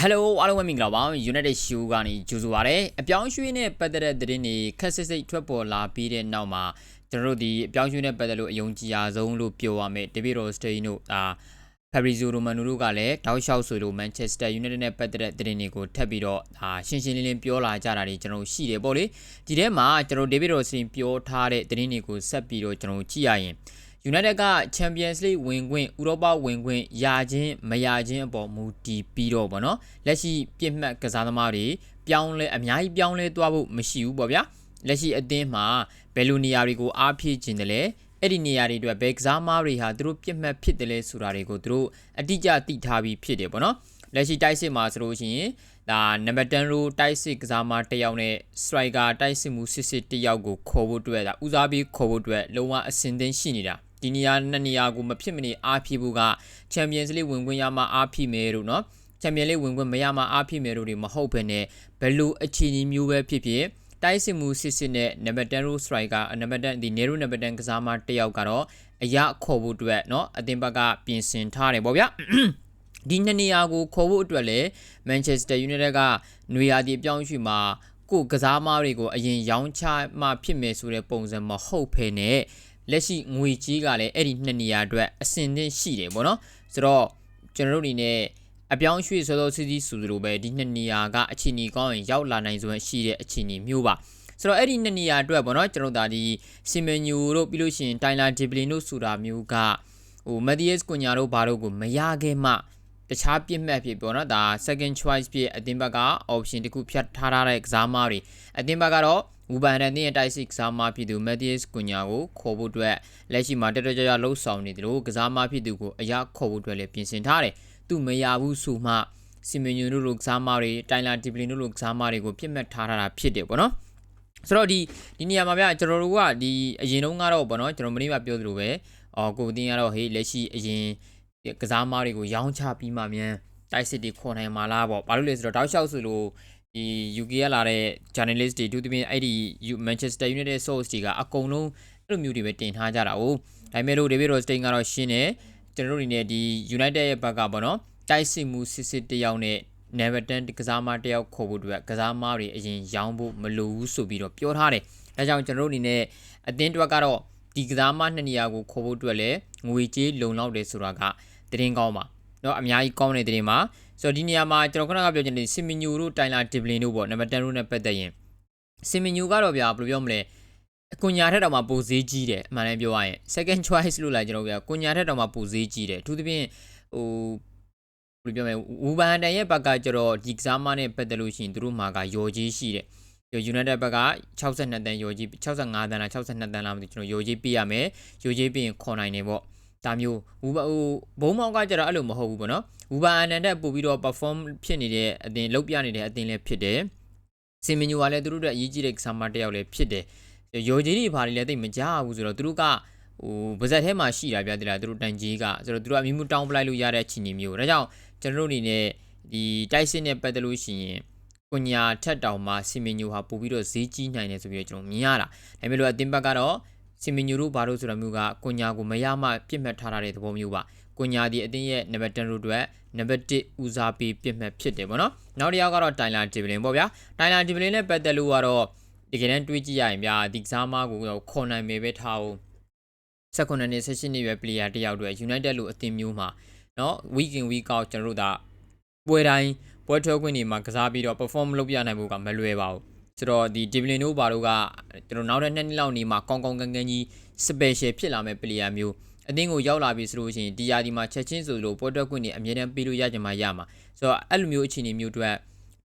Hello အားလုံးပဲမင်္ဂလာပါ United Show ကနေကြိုဆိုပါရစေအပြောင်းရွှေ့နဲ့ပတ်သက်တဲ့သတင်းတွေခက်စစ်စစ်ထွက်ပေါ်လာပြီးတဲ့နောက်မှာကျွန်တော်တို့ဒီအပြောင်းရွှေ့နဲ့ပတ်သက်လို့အယုံကြည်အားဆုံးလို့ပြောရမယ် David Rostein တို့ဒါ Fabrizio Romano တို့ကလည်းတောက်လျှောက်ဆိုလို့ Manchester United နဲ့ပတ်သက်တဲ့သတင်းတွေကိုထပ်ပြီးတော့ဒါရှင်းရှင်းလင်းလင်းပြောလာကြတာတွေကျွန်တော်ရှိတယ်ပေါ့လေဒီထဲမှာကျွန်တော် David Rostein ပြောထားတဲ့သတင်းတွေကိုဆက်ပြီးတော့ကျွန်တော်ကြည့်ရရင် United က Champions League ဝင်ခွင့်ဥရောပဝင်ခွင့်ရခြင်းမရခြင်းအပေါ်မူတည်ပြီးတော့ဗောနော်လက်ရှိပြစ်မှတ်ကစားသမားတွေပြောင်းလဲအများကြီးပြောင်းလဲသွားဖို့မရှိဘူးပေါ့ဗျာလက်ရှိအသင်းမှာဘယ်လိုနေရာတွေကိုအားဖြည့်ခြင်းတယ်လဲအဲ့ဒီနေရာတွေအတွက်ဘယ်ကစားသမားတွေဟာသူတို့ပြစ်မှတ်ဖြစ်တယ်လဲဆိုတာတွေကိုသူတို့အတိအကျသိထားပြီးဖြစ်တယ်ဗောနော်လက်ရှိတိုက်စစ်မှာဆိုလို့ရှိရင်ဒါနံပါတ်10ရိုတိုက်စစ်ကစားမတစ်ယောက်နဲ့ striker တိုက်စစ်မှုစစ်စစ်တစ်ယောက်ကိုခေါ်ဖို့အတွက်ဒါဦးစားပေးခေါ်ဖို့အတွက်လုံးဝအဆင်သင့်ရှိနေတာ ဒီနေရာနှစ်နေရာကိုမဖြစ်မနေအားဖြည့်ဖို့က Champions League ဝင်ခွင့်ရမှအားဖြည့်မယ်လို့နော် Champions League ဝင်ခွင့်မရမှအားဖြည့်မယ်လို့တွေမဟုတ်ဘဲနဲ့ဘယ်လိုအခြေအနေမျိုးပဲဖြစ်ဖြစ်တိုက်စစ်မှုစစ်စစ်နဲ့နံပါတ်10 row striker နံပါတ်10ဒီ Nero နံပါတ်10ကစားမတစ်ယောက်ကတော့အရာခေါ်ဖို့အတွက်เนาะအသင်းဘက်ကပြင်ဆင်ထားတယ်ပေါ့ဗျာ ဒီနှစ်နေရာကိုခေါ်ဖို့အတွက်လည်း Manchester United ကနွေရာသီအပြောင်းရွှေ့မှာကိုယ်ကစားမားတွေကိုအရင်ရောင်းချမှဖြစ်မယ်ဆိုတဲ့ပုံစံမဟုတ်ဖ ೇನೆ လက်ရှိငွေကြီးကလည်းအဲ့ဒီနှစ်နေရာအတွက်အဆင်သင့်ရှိတယ်ပေါ့နော်ဆိုတော့ကျွန်တော်တို့အနေနဲ့အပြောင်းရွှေ့စောစောစီးစီးဆိုသလိုပဲဒီနှစ်နေရာကအခြေအနေကောင်းရင်ရောက်လာနိုင်စွမ်းရှိတဲ့အခြေအနေမျိုးပါဆိုတော့အဲ့ဒီနှစ်နေရာအတွက်ပေါ့နော်ကျွန်တော်တို့ဒါဒီစီမန်ညူတို့ပြီးလို့ရှိရင်တိုင်လာဒီပလင်တို့ဆိုတာမျိုးကဟိုမက်ဒီယက်စ်ကွန်ညာတို့ဘာတို့ကိုမရခဲ့မှတခြားပြစ်မှတ်ဖြစ်ပေါ့နော်ဒါ second choice ဖြစ်အတင်းဘက်က option တခုဖြတ်ထားထားတဲ့ကစားမားတွေအတင်းဘက်ကတော့ ဝူဘန်ရန်တင်းရဲ့တိုက်စစ်ကစားမားဖြစ်သူမက်ဒီယက်စ်ကွန်ညာကိုခေါ်ဖို့အတွက်လက်ရှိမှာတက်တက်ကြွကြွလှုပ်ဆောင်နေတယ်လို့ကစားမားဖြစ်သူကိုအရာခေါ်ဖို့အတွက်လည်းပြင်ဆင်ထားတယ်သူမရဘူးဆိုမှစီမင်ညူတို့လိုကစားမားတွေတိုင်လာဒီပလင်တို့လိုကစားမားတွေကိုပြစ်မှတ်ထားထားတာဖြစ်တယ်ပေါ့နော်ဆိုတော့ဒီဒီနေရာမှာဗျကျွန်တော်တို့ကဒီအရင်တုန်းကတော့ပေါ့နော်ကျွန်တော်မနေ့ကပြောသလိုပဲအော်ကိုတင်းကတော့ဟေးလက်ရှိအရင်ကစားမားတွေကိုရောင်းချပြီးမှမြန်တိုက်စစ်တွေခေါ်နိုင်မှာလားပေါ့ဘာလို့လဲဆိုတော့တောက်လျှောက်ဆိုလို့ ဒီ UK ကလာတဲ့ journalist တွေသူတပင်းအဲ့ဒီ Manchester United source တွေကအကုန်လုံးအဲ့လိုမျိုးတွေပဲတင်ထားကြတာ哦ဒါပေမဲ့လို့ David Rostein ကတော့ရှင်းတယ်ကျွန်တော်တို့အနေနဲ့ဒီ United ရဲ့ဘက်ကပေါ့နော်တိုက်စစ်မှုစစ်စစ်တယောက်နဲ့ Neverton ကစားမတယောက်ခေါ်ဖို့အတွက်ကစားမတွေအရင်ရောင်းဖို့မလိုဘူးဆိုပြီးတော့ပြောထားတယ်။ဒါကြောင့်ကျွန်တော်တို့အနေနဲ့အသင်းတွက်ကတော့ဒီကစားမနှစ်နေရာကိုခေါ်ဖို့အတွက်လည်းငွေကြေးလုံလောက်တယ်ဆိုတာကသတင်းကောင်းပါ။ နော်အများကြီးကောင်းနေတဲ့တင်မှာဆိုတော့ဒီနေရာမှာကျွန်တော်ခဏကပြောချင်တဲ့စင်မီညူတို့တိုင်လာဒီဗလင်တို့ပေါ့နံပါတ်10တို့နဲ့ပတ်သက်ရင်စင်မီညူကတော့ဗျာဘယ်လိုပြောမလဲကွန်ညာထက်တော့မှပိုဈေးကြီးတယ်အမှန်တမ်းပြောရရင် second choice လို့လာကျွန်တော်ကကွန်ညာထက်တော့မှပိုဈေးကြီးတယ်အထူးသဖြင့်ဟိုဘယ်လိုပြောမလဲဝူဘန်တန်ရဲ့ဘက်ကကျတော့ဒီကစားမနဲ့ပတ်သက်လို့ရှိရင်သူတို့မှာကယောကြီးရှိတယ်ယော United ဘက်က62တန်ယောကြီး65တန်လား62တန်လားမသိကျွန်တော်ယောကြီးပြရမယ်ယောကြီးပြင်ခေါ်နိုင်နေပေါ့ ဒါမျိုးဝူဘဟိုဘုံမောင်ကကျတော့အဲ့လိုမဟုတ်ဘူးပေါ့နော်ဝူဘန်အန်တဲ့ပို့ပြီးတော့ perform ဖြစ်နေတဲ့အတင်လုတ်ပြနေတဲ့အတင်လည်းဖြစ်တယ်စင်မီညူကလည်းသူတို့အတွက်အရေးကြီးတဲ့ကစားမတစ်ယောက်လည်းဖြစ်တယ်ယော်ကြီးတွေဘာတွေလည်းသိမကြဘူးဆိုတော့သူတို့ကဟိုဗဇက်ထဲမှာရှိတာပြတယ်လားသူတို့တန်ကြီးကဆိုတော့သူတို့အမျိုးမျိုးတောင်းပလိုက်လို့ရတဲ့ချီနေမျိုးဒါကြောင့်ကျွန်တော်တို့အနေနဲ့ဒီတိုက်စစ်နဲ့ပတ်သက်လို့ရှိရင်ကွညာထက်တောင်မှစီမင်ညိုဟာပို့ပြီးတော့ဈေးကြီးနိုင်တယ်ဆိုပြီးတော့ကျွန်တော်မြင်ရတာဒါပေမဲ့လို့အတင်းဘက်ကတော့ စီမင်ညိုတို့ဘာလို့ဆိုတာမျိုးကကွညာကိုမရမှပြစ်မှတ်ထားတဲ့သဘောမျိုးပါကွညာဒီအတင်းရဲ့နံပါတ်10တို့အတွက်နံပါတ်1ဦးစားပေးပြစ်မှတ်ဖြစ်တယ်ပေါ့နော်နောက်တစ်ယောက်ကတော့တိုင်လာဒီဗလင်ပေါ့ဗျာတိုင်လာဒီဗလင်နဲ့ပတ်သက်လို့ကတော့တကယ်တမ်းတွေးကြည့်ရရင်ဗျာဒီကစားမကိုခေါ်နိုင်မယ်ပဲထားအောင်16နှစ်18နှစ်ရွယ် player တယောက်တွေ United လို့အသင်းမျိုးမှာเนาะ week in week out ကျွန်တော်တို့ဒါပွဲတိုင်းပွဲထွက်ခွင့်တွေမှာကစားပြီးတော့ perform လုပ်ပြနိုင်ဖို့ကမလွယ်ပါဘူး ဆိုတော့ဒီ Diblin တို့ဘာတို့ကကျွန်တော်နောက်တဲ့နှစ်နှစ်လောက်နေမှာကောင်းကောင်းကန်းကန်းကြီး special ဖြစ်လာမဲ့ player မျိုးအသင်းကိုရောက်လာပြီဆိုလို့ရှိရင်ဒီယာဒီမှာချက်ချင်းဆိုလို့ပွဲထွက်ခွင့်တွေအမြဲတမ်းပေးလို့ရကြမှာရမှာဆိုတော့အဲ့လိုမျိုးအခြေအနေမျိုးအတွက်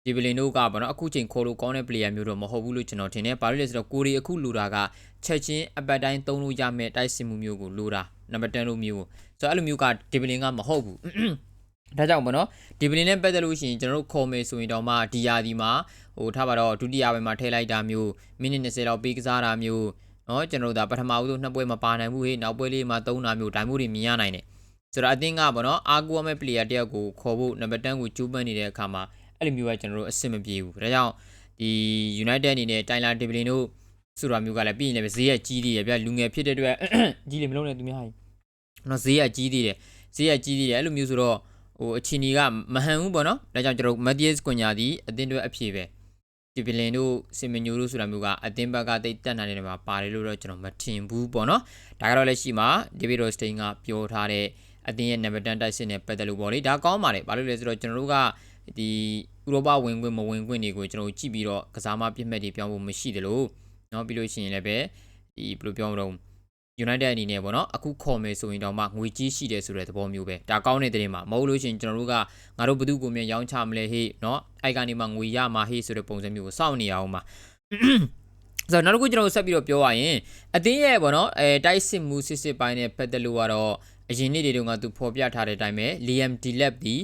ဒီဗလင်တို့ကဘာနော်အခုချိန်ခေါ်လို့ကောင်းတဲ့ player မျိုးတော့မဟုတ်ဘူးလို့ကျွန်တော်ထင်တယ်။ဘာလို့လဲဆိုတော့ကိုရီအခုလူတာကချက်ချင်းအပတ်တိုင်းသုံးလို့ရမယ့်တိုက်စစ်မှုမျိုးကိုလိုတာနံပါတ်10လို့မျိုးဆိုတော့အဲ့လိုမျိုးကဒီဗလင်ကမဟုတ်ဘူး။ ဒါကြောင့်ပေါ့နော်ဒီဗလင်နဲ့ပတ်သက်လို့ရှိရင်ကျွန်တော်တို့ခေါ်မယ်ဆိုရင်တော့မှဒီယာဒီမှာဟိုထားပါတော့ဒုတိယပိုင်းမှာထည့်လိုက်တာမျိုးမိနစ်20လောက်ပေးကစားတာမျိုးနော်ကျွန်တော်တို့ဒါပထမဦးဆုံးနှစ်ပွဲမပါနိုင်ဘူးဟေးနောက်ပွဲလေးမှာသုံးတာမျိုးဒါမျိုးတွေမြင်ရနိုင်တယ်ဆိုတော့အသင်းကပေါ့နော်အာကူရမဲ့ player တယောက်ကိုခေါ်ဖို့နံပါတ်10ကိုကျူးပန်းနေတဲ့အခါမှာအဲ့လိုမျိုးကကျွန်တော်တို့အဆင်မပြေဘူးဒါကြောင့်ဒီ United အနေနဲ့ Tyler Devlin တို့ဆိုတာမျိုးကလည်းပြီးရင်လည်းဈေးရကြီးသေးတယ်ဗျလူငယ်ဖြစ်တဲ့အတွက်ကြီးလေမလုံးနဲ့သူများဟိုနော်ဈေးရကြီးသေးတယ်ဈေးရကြီးသေးတယ်အဲ့လိုမျိုးဆိုတော့ ဟ ဟိုအချီနီကမဟန်ဘူးပေါ့နော်ဒါကြောင့်ကျွန်တော်တို့ Matthias ကွန်ညာဒီအတင်းတွဲအဖြေပဲဒီပလင်တို့စင်မညိုတို့ဆိုတာမျိုးကအတင်းဘက်ကတိတ်တက်နိုင်တယ်မှာပါတယ်လို့တော့ကျွန်တော်မထင်ဘူးပေါ့နော်ဒါကတော့လက်ရှိမှာ David Rostein ကပြောထားတဲ့အတင်းရဲ့နံပါတ်10တိုက်စစ်နဲ့ပတ်သက်လို့ပေါ့လေဒါကောင်းပါတယ်ဘာလို့လဲဆိုတော့ကျွန်တော်တို့ကဒီဥရောပဝင်ခွင့်မဝင်ခွင့်တွေကိုကျွန်တော်ကြည့်ပြီးတော့ကစားမပြစ်မှတ်တွေပြောင်းဖို့မရှိတယ်လို့เนาะပြီးလို့ရှိရင်လည်းပဲဒီဘယ်လိုပြောမလို့ United အနေနဲ့ပေါ့နော်အခုခေါ်မယ်ဆိုရင်တော့မှငွေကြီးရှိတယ်ဆိုတဲ့သဘောမျိုးပဲဒါကောင်းတဲ့တဲ့မှာမဟုတ်လို့ရှိရင်ကျွန်တော်တို့ကငါတို့ဘသူကိုမြန်ရောင်းချမလဲဟေ့နော်အဲ့ကနေမှငွေရမှာဟေ့ဆိုတဲ့ပုံစံမျိုးကိုစောင့်နေရအောင်ပါဆိုတော့နောက်တစ်ခုကျွန်တော်တို့ဆက်ပြီးတော့ပြောရရင်အတင်းရဲ့ပေါ့နော်အဲတိုက်စစ်မှုစစ်စစ်ပိုင်းနဲ့ပတ်သက်လို့ကတော့အရင်နေ့တွေတုန်းကသူဖော်ပြထားတဲ့အတိုင်းပဲ Liam Delap ဒီ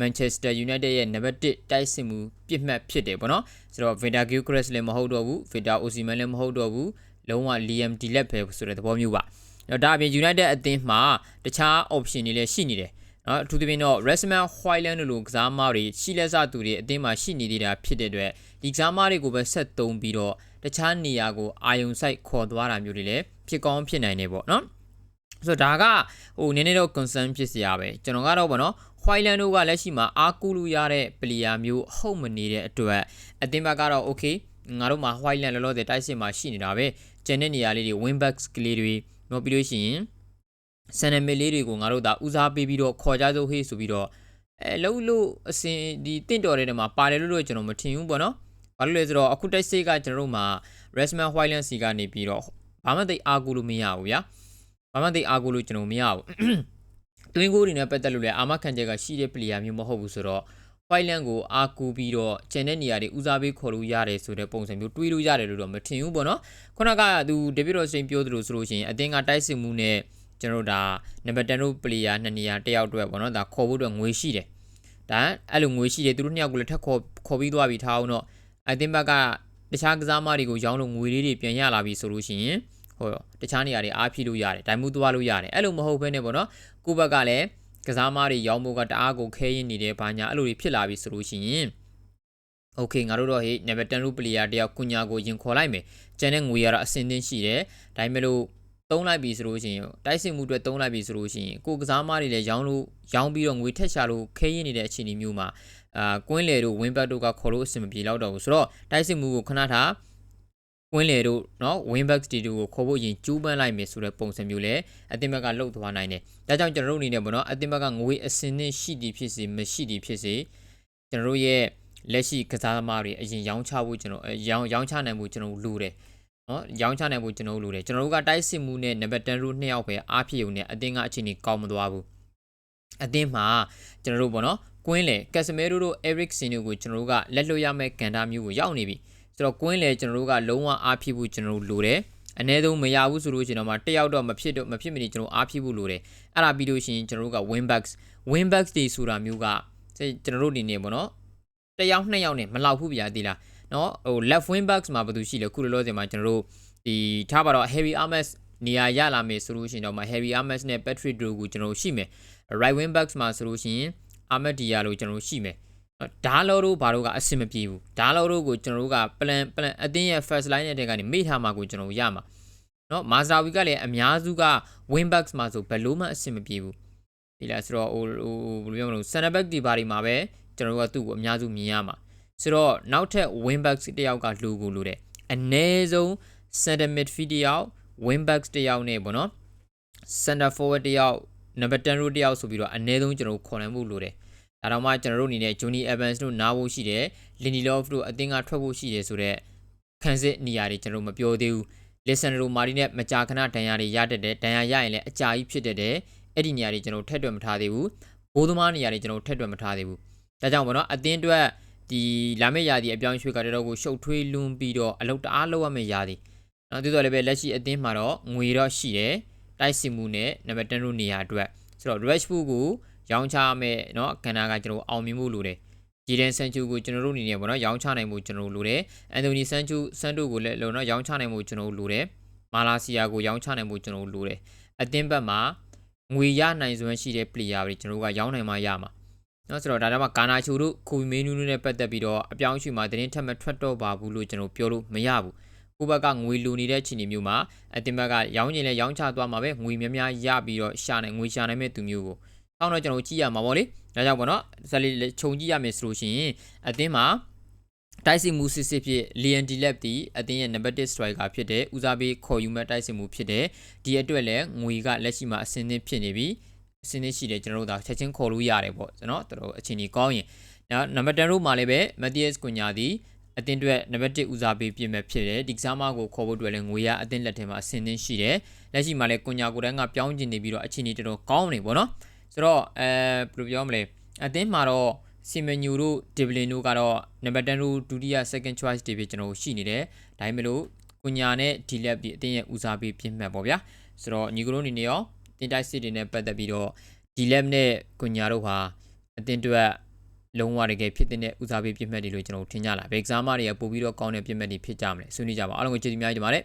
Manchester United ရဲ့ number 1တိုက်စစ်မှုပြစ်မှတ်ဖြစ်တယ်ပေါ့နော်ဆိုတော့ Vinda Gilchrist လည်းမဟုတ်တော့ဘူး Vinda Osimhen လည်းမဟုတ်တော့ဘူး လုံးဝ Liam Delap ပဲဆိုတဲ့သဘောမျိုးပါတော့ဒါအပြင် United အသင်းမှာတခြား option တွေလည်းရှိနေတယ်နော်အထူးသဖြင့်တော့ Rasmus Højlund လိုကစားမတွေရှိလက်စသူတွေအသင်းမှာရှိနေသေးတာဖြစ်တဲ့အတွက်ဒီကစားမတွေကိုပဲဆက်သုံးပြီးတော့တခြားနေရာကိုအာယုံဆိုင်ခေါ်သွားတာမျိုးတွေလည်းဖြစ်ကောင်းဖြစ်နိုင်နေပေါ့နော်ဆိုတော့ဒါကဟိုနည်းနည်းတော့ concern ဖြစ်စရာပဲကျွန်တော်ကတော့ဗောနော် Højlund တို့ကလက်ရှိမှာအားကူလို့ရတဲ့ player မျိုးဟုတ်မနေတဲ့အတွက်အသင်းဘက်ကတော့ okay ငါတို့မှာ Højlund လောလောဆယ်တိုက်စစ်မှာရှိနေတာပဲ ကျန်တဲ့နေရာလေးတွေ wing backs ကလေးတွေတော့ပြီးလို့ရှိရင်ဆန်နမီလေးတွေကိုငါတို့ဒါဦးစားပေးပြီးတော့ခေါ်ကြစို့ဟေးဆိုပြီးတော့အဲလှုပ်လို့အစင်ဒီတင့်တော်တဲ့နေမှာပါတယ်လို့တော့ကျွန်တော်မထင်ဘူးပေါ့နော်ဘာလို့လဲဆိုတော့အခုတိုက်စိတ်ကကျွန်တော်တို့မှာ Resman Whiteland စီကနေပြီးတော့ဘာမှသိအားကိုလို့မရဘူးဗျာဘာမှသိအားကိုလို့ကျွန်တော်မရဘူးတွင်းကိုတွေနဲ့ပတ်သက်လို့လည်းအာမခံချက်ကရှိတဲ့ player မျိုးမဟုတ်ဘူးဆိုတော့ Whiteland ကိုအားကူပြီးတော့ကျန်တဲ့နေရာတွေဦးစားပေးခေါ်လို့ရတယ်ဆိုတဲ့ပုံစံမျိုးတွေးလို့ရတယ်လို့တော့မထင်ဘူးပေါ့နော်ခုနကသူ David Rosen ပြောသလိုဆိုလို့ရှိရင်အသင်းကတိုက်စစ်မှုနဲ့ကျွန်တော်တို့ဒါနံပါတ်10တို့ player နှစ်နေရာတယောက်အတွက်ပေါ့နော်ဒါခေါ်ဖို့အတွက်ငွေရှိတယ်ဒါအဲ့လိုငွေရှိတယ်သူတို့နှစ်ယောက်ကိုလည်းထပ်ခေါ်ခေါ်ပြီးသွားပြီးထားအောင်တော့အသင်းဘက်ကတခြားကစားမတွေကိုရောင်းလို့ငွေလေးတွေပြန်ရလာပြီဆိုလို့ရှိရင်ဟိုတခြားနေရာတွေအားဖြည့်လို့ရတယ်ဒိုင်မှုသွားလို့ရတယ်အဲ့လိုမဟုတ်ဘဲနဲ့ပေါ့နော်ကိုဘက်ကလည်း ကစားမားတွေရောင်းဖို့ကတအားကိုခဲရင်နေတယ်ဘာညာအဲ့လိုတွေဖြစ်လာပြီဆိုလို့ရှိရင်โอเคငါတို့တော့ဟေ့နံပါတ်10လူပလီယာတယောက်ကုညာကိုရင်ခေါ်လိုက်မယ်ကျန်တဲ့ငွေရတော့အစင်းသင်းရှိတယ်ဒါပေမဲ့လို့သုံးလိုက်ပြီဆိုလို့ရှိရင်တိုက်စစ်မှုအတွက်သုံးလိုက်ပြီဆိုလို့ရှိရင်ကိုကစားမားတွေလည်းရောင်းလို့ရောင်းပြီးတော့ငွေထက်ရှာလို့ခဲရင်နေတဲ့အခြေအနေမျိုးမှာအာကွင်းလေတို့ဝင်းဘတ်တို့ကခေါ်လို့အဆင်မပြေတော့တော့ဘူးဆိုတော့တိုက်စစ်မှုကိုခဏထား ဝင်းလေတို့နော် Winback Studio ကိုခေါ်ဖို့ရင်ကျူးပန်းလိုက်မယ်ဆိုတဲ့ပုံစံမျိုးလဲအသင်းဘက်ကလှုပ်သွားနိုင်တယ်။ဒါကြောင့်ကျွန်တော်တို့အနေနဲ့ပေါ့နော်အသင်းဘက်ကငွေအစင်းနဲ့ရှိသည်ဖြစ်စေမရှိသည်ဖြစ်စေကျွန်တော်တို့ရဲ့လက်ရှိကစားသမားတွေအရင်ရောင်းချဖို့ကျွန်တော်ရောင်းရောင်းချနိုင်ဖို့ကျွန်တော်လိုတယ်။နော်ရောင်းချနိုင်ဖို့ကျွန်တော်လိုတယ်။ကျွန်တော်တို့ကတိုက်စစ်မှုနဲ့နံပါတ်10ရိုးနှစ်ယောက်ပဲအားဖြစ်ုံနဲ့အသင်းကအခြေအနေကောင်းမသွားဘူး။အသင်းမှာကျွန်တော်တို့ပေါ့နော်ကွင်းလေကက်စမဲရိုတို့ Eric Sin တို့ကိုကျွန်တော်တို့ကလက်လွတ်ရမယ့်ကန်တာမျိုးကိုရောက်နေပြီ။ ဆိုတော့ကွင်းလေကျွန်တော်တို့ကလုံးဝအားဖြစ်ဖို့ကျွန်တော်တို့လိုတယ်အ ਨੇ ဆုံးမရဘူးဆိုလို့ရှိရင်တော့မှတယောက်တော့မဖြစ်တော့မဖြစ်မနေကျွန်တော်အားဖြစ်ဖို့လိုတယ်အဲ့ဒါပြီးလို့ရှိရင်ကျွန်တော်တို့က win backs win backs တွေဆိုတာမျိုးကကျွန်တော်တို့အနေနဲ့ပေါ့နော်တယောက်နှစ်ယောက်နဲ့မလောက်ဘူးဗျာဒီလားနော်ဟို left wing backs မှာဘာလို့ရှိလဲခုလောလောဆယ်မှာကျွန်တော်တို့ဒီထားပါတော့ Harry Ames နေရာရလာမယ်ဆိုလို့ရှိရင်တော့မှ Harry Ames နဲ့ Patrick Drew ကိုကျွန်တော်တို့ရှိမယ် right wing backs မှာဆိုလို့ရှိရင် Ahmed Diallo ကျွန်တော်တို့ရှိမယ် ဓာလောတို့ဘာတို့ကအဆင်မပြေဘူးဓာလောတို့ကိုကျွန်တော်တို့က plan plan အတင်းရဲ့ first line တဲ့ကနေမိထားမှာကိုကျွန်တော်တို့ရမှာเนาะမာဇာဝီကလည်းအများစုက win backs မှာဆိုဘယ်လို့မှအဆင်မပြေဘူးဒီလားဆိုတော့ဟိုဟိုဘယ်လိုပြောမလို့ center back ဒီဘာဒီမှာပဲကျွန်တော်တို့ကသူ့ကိုအများစုမြင်ရမှာဆိုတော့နောက်ထပ် win backs တယောက်ကလူကိုလိုတယ်အနည်းဆုံး center midfield တယောက် win backs တယောက်နဲ့ပေါ့နော် center forward တယောက် number 10 row တယောက်ဆိုပြီးတော့အနည်းဆုံးကျွန်တော်တို့ခေါ်နိုင်မှုလိုတယ် ဒါတော့မှကျွန်တော်တို့အနေနဲ့ Johnny Evans တို့နားဖို့ရှိတယ် Lindelof တို့အသင်းကထွက်ဖို့ရှိတယ်ဆိုတော့ခံစစ်နေရာတွေကျွန်တော်မပြောသေးဘူး Lisandro Martinez မကြာခဏဒဏ်ရာတွေရတတ်တယ်ဒဏ်ရာရရင်လည်းအကြာကြီးဖြစ်တတ်တယ်အဲ့ဒီနေရာတွေကျွန်တော်ထက်တွက်မထားသေးဘူးဘိုးသမားနေရာတွေကျွန်တော်ထက်တွက်မထားသေးဘူးဒါကြောင့်ပေါ့နော်အသင်းအတွက်ဒီလာမယ့်ရာသီအပြောင်းရွှေ့ကတတော့ကိုရှုပ်ထွေးလွန်းပြီးတော့အလုပ်တအားလုပ်ရမယ့်ရာသီနော်သို့တော်လည်းပဲလက်ရှိအသင်းမှာတော့ငွေတော့ရှိတယ်တိုက်စီမှုနဲ့နံပါတ်10တို့နေရာအတွက်ဆိုတော့ Rashford ကို ရောင်းချမဲ့เนาะကဏ္ဍကကျွန်တော်အောင်မြင်မှုလိုတယ်ဂျီဒန်ဆန်ချူကိုကျွန်တော်တို့အနေနဲ့ပေါ့နော်ရောင်းချနိုင်မှုကျွန်တော်တို့လိုတယ်အန်တိုနီဆန်ချူဆန်တိုကိုလည်းလို့နော်ရောင်းချနိုင်မှုကျွန်တော်တို့လိုတယ်မာလာစီယာကိုရောင်းချနိုင်မှုကျွန်တော်တို့လိုတယ်အသင်းဘက်မှာငွေရနိုင်စွမ်းရှိတဲ့ player တွေကျွန်တော်တို့ကရောင်းနိုင်မှရမှာနော်ဆိုတော့ဒါတော့မှကာနာချိုတို့ကိုဗီမေနူးနဲ့ပတ်သက်ပြီးတော့အပြောင်းအရွှေ့မှာတင်းထက်မထွက်တော့ပါဘူးလို့ကျွန်တော်ပြောလို့မရဘူးကိုဘက်ကငွေလိုနေတဲ့ချိန်မျိုးမှာအတင်ဘက်ကရောင်းကျင်လဲရောင်းချသွားမှာပဲငွေများများရပြီးတော့ရှာနိုင်ငွေရှာနိုင်မဲ့သူမျိုးကို ကောင်းတော့ကျွန်တော်ကြည့်ရမှာပေါ့လေဒါကြောင့်ပေါ့နော်ဇက်လေးခြုံကြည့်ရမယ်ဆိုလို့ရှိရင်အသင်းမှာတိုက်စစ်မှုစစ်စစ်ဖြစ် Leon Dilap တီအသင်းရဲ့ number 1 striker ဖြစ်တဲ့ဦးစားပေးခေါ်ယူမဲ့တိုက်စစ်မှုဖြစ်တဲ့ဒီအတွက်လည်းငွေကလက်ရှိမှာအစင်းသင်းဖြစ်နေပြီအစင်းသင်းရှိတယ်ကျွန်တော်တို့ဒါချက်ချင်းခေါ်လို့ရတယ်ပေါ့ကျွန်တော်တို့အချိန်ကြီးကောင်းရင်နောက်နံပါတ်10ရိုးမှာလည်းပဲ Matthias Cunha ဒီအသင်းအတွက်နံပါတ်1ဦးစားပေးပြင်မဲ့ဖြစ်တယ်ဒီကစားမကိုခေါ်ဖို့အတွက်လည်းငွေရအသင်းလက်ထဲမှာအစင်းသင်းရှိတယ်လက်ရှိမှာလည်း Cunha ကိုယ်တိုင်ကပြောင်းကျင်နေပြီးတော့အချိန်ကြီးတော်တော်ကောင်းနေပေါ့နော် ဆိုတော့အဲဘယ်လိုပြောမလဲအသင်းမှာတော့စီမညူတို့ဒီဗလင်တို့ကတော့နံပါတ်10တို့ဒုတိယ second choice တွေပဲကျွန်တော်ရှိနေတယ်ဒါပေမဲ့လို့ကွညာနဲ့ဒီလက်ဒီအတင်းရဲ့ဦးစားပေးပြင်မှတ်ပေါ့ဗျာဆိုတော့ညီကတို့အနေနဲ့ရောတင်တိုက်စစ်တွေနဲ့ပတ်သက်ပြီးတော့ဒီလက်နဲ့ကွညာတို့ဟာအတင်းအတွက်လုံးဝတကယ်ဖြစ်တဲ့ဦးစားပေးပြင်မှတ်တွေလို့ကျွန်တော်ထင်ကြလားဘယ် exam တွေကပို့ပြီးတော့ကောင်းတဲ့ပြင်မှတ်တွေဖြစ်ကြမလဲဆွေးနွေးကြပါအားလုံးကိုကျေးဇူးများကြီးတင်ပါတယ်